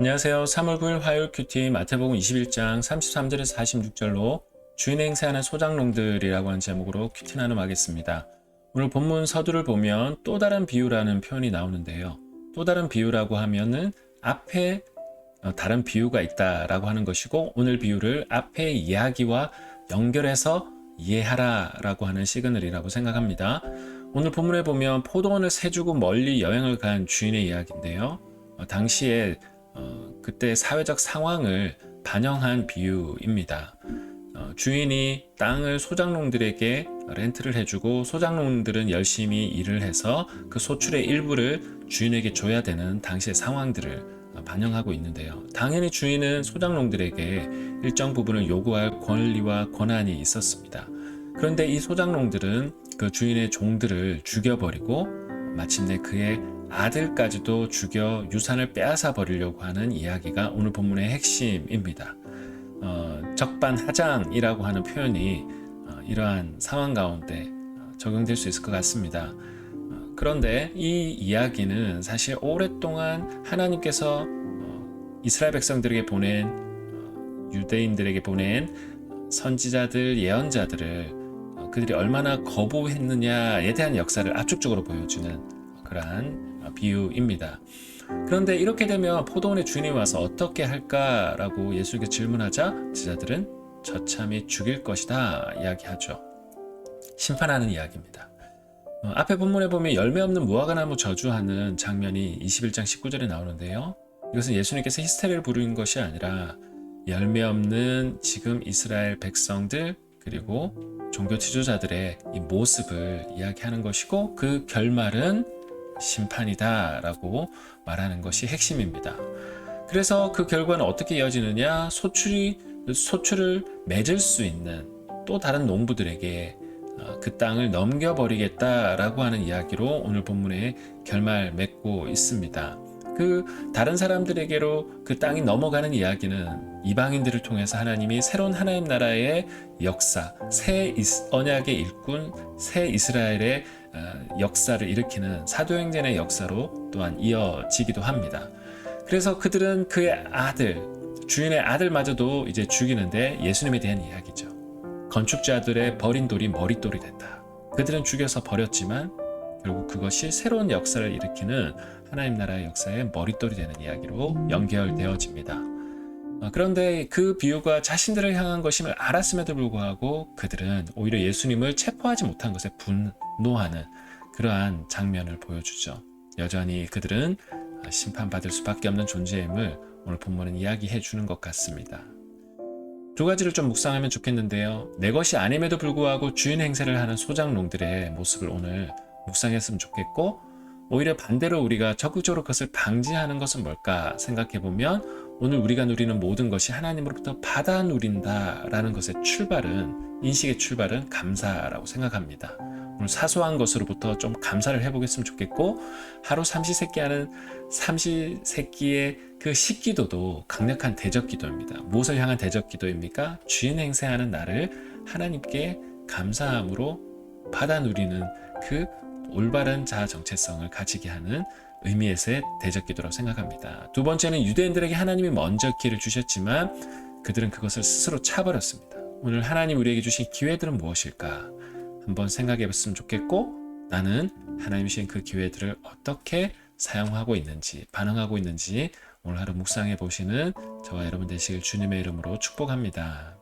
안녕하세요. 3월 9일 화요일 큐티 마태복음 21장 33절에서 46절로 주인 행세하는 소장농들이라고 하는 제목으로 큐티 나눔하겠습니다. 오늘 본문 서두를 보면 또 다른 비유라는 표현이 나오는데요. 또 다른 비유라고 하면은 앞에 어, 다른 비유가 있다라고 하는 것이고 오늘 비유를 앞의 이야기와 연결해서 이해하라라고 하는 시그널이라고 생각합니다. 오늘 본문에 보면 포도원을 세주고 멀리 여행을 간 주인의 이야기인데요. 어, 당시에 어, 그때 사회적 상황을 반영한 비유입니다. 어, 주인이 땅을 소장농들에게 렌트를 해주고 소장농들은 열심히 일을 해서 그 소출의 일부를 주인에게 줘야 되는 당시의 상황들을 어, 반영하고 있는데요. 당연히 주인은 소장농들에게 일정 부분을 요구할 권리와 권한이 있었습니다. 그런데 이 소장농들은 그 주인의 종들을 죽여버리고 마침내 그의 아들까지도 죽여 유산을 빼앗아 버리려고 하는 이야기가 오늘 본문의 핵심입니다. 어, 적반하장이라고 하는 표현이 어, 이러한 상황 가운데 어, 적용될 수 있을 것 같습니다. 어, 그런데 이 이야기는 사실 오랫동안 하나님께서 어, 이스라엘 백성들에게 보낸 어, 유대인들에게 보낸 선지자들 예언자들을 어, 그들이 얼마나 거부했느냐에 대한 역사를 압축적으로 보여주는 그러한 어, 비유입니다. 그런데 이렇게 되면 포도원의 주인이 와서 어떻게 할까라고 예수에게 질문하자 제자들은 처참히 죽일 것이다 이야기하죠. 심판하는 이야기입니다. 어, 앞에 본문에 보면 열매 없는 무화과나무 저주하는 장면이 21장 19절에 나오는데요. 이것은 예수님께서 히스테리를 부르는 것이 아니라 열매 없는 지금 이스라엘 백성들 그리고 종교 지도자들의 이 모습을 이야기하는 것이고 그 결말은 심판이다 라고 말하는 것이 핵심입니다. 그래서 그 결과는 어떻게 이어지느냐? 소출이 소출을 맺을 수 있는 또 다른 농부들에게 어, 그 땅을 넘겨버리겠다라고 하는 이야기로 오늘 본문의 결말 맺고 있습니다. 그 다른 사람들에게로 그 땅이 넘어가는 이야기는 이방인들을 통해서 하나님이 새로운 하나님 나라의 역사, 새 언약의 일꾼, 새 이스라엘의 어, 역사를 일으키는 사도행전의 역사로 또한 이어지기도 합니다. 그래서 그들은 그의 아들, 주인의 아들마저도 이제 죽이는데 예수님에 대한 이야기죠. 건축자들의 버린 돌이 머릿돌이 된다. 그들은 죽여서 버렸지만 결국 그것이 새로운 역사를 일으키는 하나님 나라의 역사의 머릿돌이 되는 이야기로 연결되어집니다. 어, 그런데 그 비유가 자신들을 향한 것임을 알았음에도 불구하고 그들은 오히려 예수님을 체포하지 못한 것에 분노하는 그러한 장면을 보여주죠. 여전히 그들은 심판받을 수밖에 없는 존재임을 오늘 본문은 이야기해 주는 것 같습니다. 두 가지를 좀 묵상하면 좋겠는데요. 내 것이 아님에도 불구하고 주인 행세를 하는 소장농들의 모습을 오늘 묵상했으면 좋겠고, 오히려 반대로 우리가 적극적으로 그것을 방지하는 것은 뭘까 생각해 보면 오늘 우리가 누리는 모든 것이 하나님으로부터 받아 누린다라는 것의 출발은 인식의 출발은 감사라고 생각합니다. 오늘 사소한 것으로부터 좀 감사를 해보겠으면 좋겠고 하루 삼시세끼 하는 삼시세끼의 그 식기도도 강력한 대적기도입니다. 무엇을 향한 대적기도입니까? 주인 행세하는 나를 하나님께 감사함으로 받아 누리는 그 올바른 자아 정체성을 가지게 하는 의미에서의 대적기도라고 생각합니다. 두 번째는 유대인들에게 하나님이 먼저 기회를 주셨지만 그들은 그것을 스스로 차버렸습니다. 오늘 하나님 우리에게 주신 기회들은 무엇일까? 한번 생각해 봤으면 좋겠고 나는 하나님 주신 그 기회들을 어떻게 사용하고 있는지 반응하고 있는지 오늘 하루 묵상해 보시는 저와 여러분 되시길 주님의 이름으로 축복합니다.